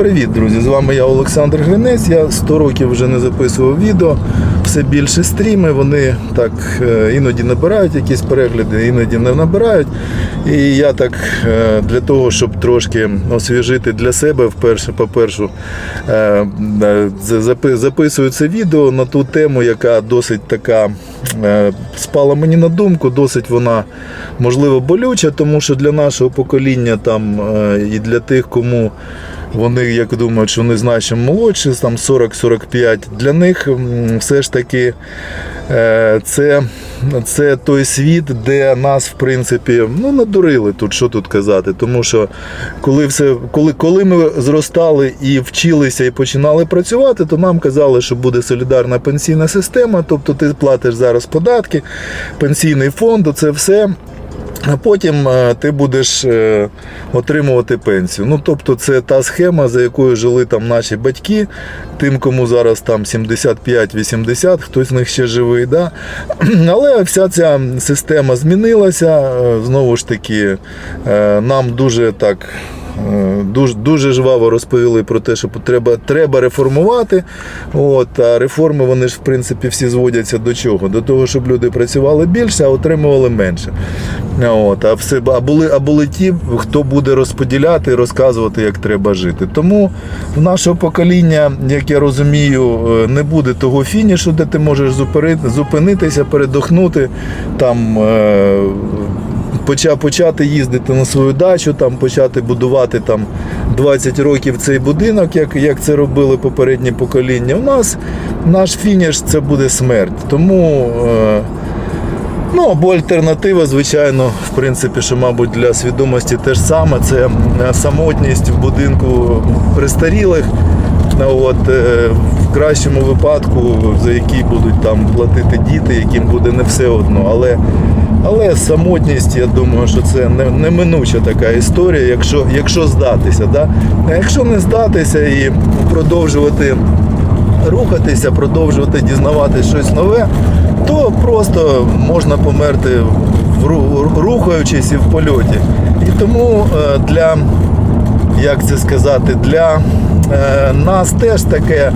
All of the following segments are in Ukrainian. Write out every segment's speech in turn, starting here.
Привіт, друзі! З вами я Олександр Гринець. Я 100 років вже не записував відео. Все більше стріми. Вони так е, іноді набирають якісь перегляди, іноді не набирають. І я так е, для того, щоб трошки освіжити для себе, вперше, по-перше, е, запи- записую це відео на ту тему, яка досить така спала мені на думку, досить вона можливо болюча, тому що для нашого покоління там і для тих, кому вони як думають, що вони значно молодші, там 40-45, для них все ж таки е, це, це той світ, де нас, в принципі, ну, надурили тут, що тут казати. Тому що коли, все, коли, коли ми зростали і вчилися і починали працювати, то нам казали, що буде солідарна пенсійна система, тобто ти платиш зараз податки, пенсійний фонд, це все. А потім е, ти будеш е, отримувати пенсію. Ну, тобто, це та схема, за якою жили там наші батьки, тим, кому зараз там 75-80, хтось з них ще живий. Да? Але вся ця система змінилася. Е, Знову ж таки, нам дуже так. Дуже, дуже жваво розповіли про те, що треба, треба реформувати. От, а реформи вони ж в принципі всі зводяться до чого? До того, щоб люди працювали більше, а отримували менше. От, а, все, а, були, а були ті, хто буде розподіляти і розказувати, як треба жити. Тому в нашого покоління, як я розумію, е, не буде того фінішу, де ти можеш зупинитися, передохнути. Там, е, почати їздити на свою дачу, там, почати будувати там, 20 років цей будинок, як, як це робили попередні покоління. У нас наш фініш це буде смерть. Тому. Е, Ну, або альтернатива, звичайно, в принципі, що, мабуть, для свідомості те ж саме, це самотність в будинку престарілих. От, е, в кращому випадку, за який будуть там платити діти, яким буде не все одно. Але, але самотність, я думаю, що це не- неминуча така історія, якщо, якщо здатися. Да? А якщо не здатися і продовжувати рухатися, продовжувати дізнавати щось нове, то просто можна померти рухаючись і в польоті. І тому е, для, як це сказати, для е, нас теж таке,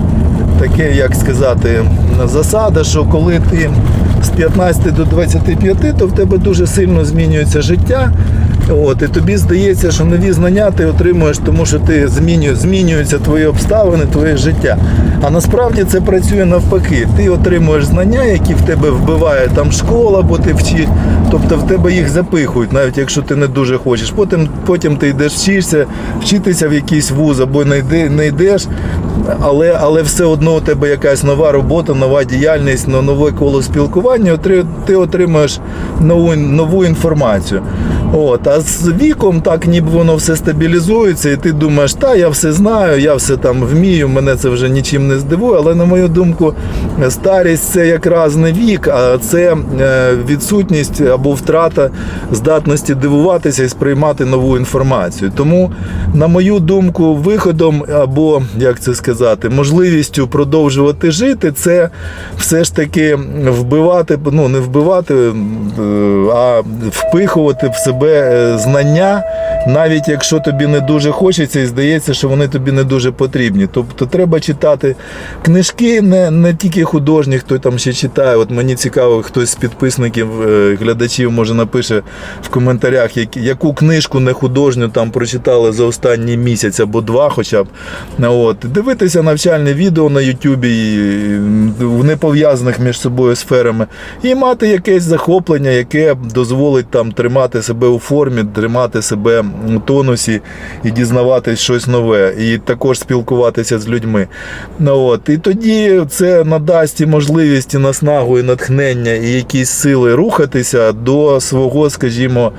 таке, як сказати, засада, що коли ти з 15 до 25, то в тебе дуже сильно змінюється життя. От, і тобі здається, що нові знання ти отримуєш, тому що ти змінює, змінюються твої обставини, твоє життя. А насправді це працює навпаки. Ти отримуєш знання, які в тебе вбиває там школа, бо ти вчиш, тобто в тебе їх запихують, навіть якщо ти не дуже хочеш. Потім, потім ти йдеш вчишся, вчитися в якийсь вуз або не, йде, не йдеш, але, але все одно у тебе якась нова робота, нова діяльність, нове коло спілкування, ти отримуєш нову, нову інформацію. От, а з віком так ніби воно все стабілізується, і ти думаєш, та я все знаю, я все там вмію, мене це вже нічим не здивує. Але на мою думку, старість це якраз не вік, а це е, відсутність або втрата здатності дивуватися і сприймати нову інформацію. Тому, на мою думку, виходом або як це сказати, можливістю продовжувати жити, це все ж таки вбивати, ну не вбивати, е, а впихувати в себе е, знання, навіть якщо тобі не дуже хочеться і здається, що вони тобі не дуже потрібні. Тобто треба читати книжки, не, не тільки художні, хто там ще читає. От мені цікаво, хтось з підписників, е, глядачів, може напише в коментарях, як- яку книжку не художню там прочитали за останній місяць або два, хоча б. От. Дивитися навчальне відео на Ютубі і, в непов'язаних між собою сферами, і мати якесь захоплення, яке дозволить там тримати себе у формі, тримати себе тонусі і дізнаватись щось нове, і також спілкуватися з людьми. Ну, от. І тоді це надасть і можливість, і наснагу, і натхнення, і якісь сили рухатися до свого, скажімо,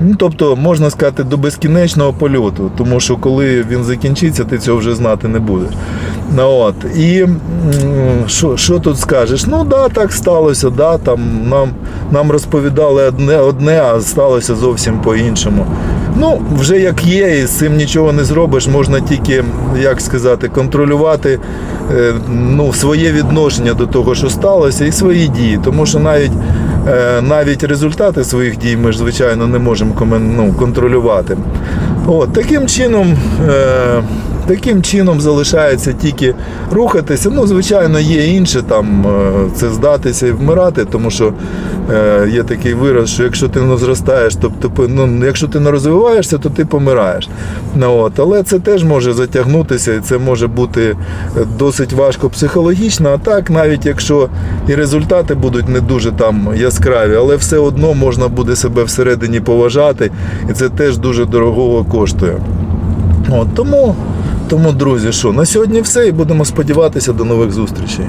ну, тобто, можна сказати, до безкінечного польоту. Тому що коли він закінчиться, ти цього вже знати не будеш. Ну, от. І що, що тут скажеш? Ну да, так сталося, да, там нам, нам розповідали одне, одне, а сталося зовсім по-іншому. Ну, вже як є, і з цим нічого не зробиш, можна тільки, як сказати, контролювати е, ну, своє відношення до того, що сталося, і свої дії. Тому що навіть, е, навіть результати своїх дій ми ж, звичайно, не можемо ну, контролювати. От, таким чином. Е, Таким чином залишається тільки рухатися. Ну, звичайно, є інше там це здатися і вмирати, тому що є такий вираз, що якщо ти не зростаєш, тобто, ну, якщо ти не розвиваєшся, то ти помираєш. Ну, от. Але це теж може затягнутися, і це може бути е, досить важко психологічно. А так, навіть якщо і результати будуть не дуже там яскраві, але все одно можна буде себе всередині поважати, і це теж дуже дорого коштує. От, тому, тому, друзі, що на сьогодні все, і будемо сподіватися до нових зустрічей.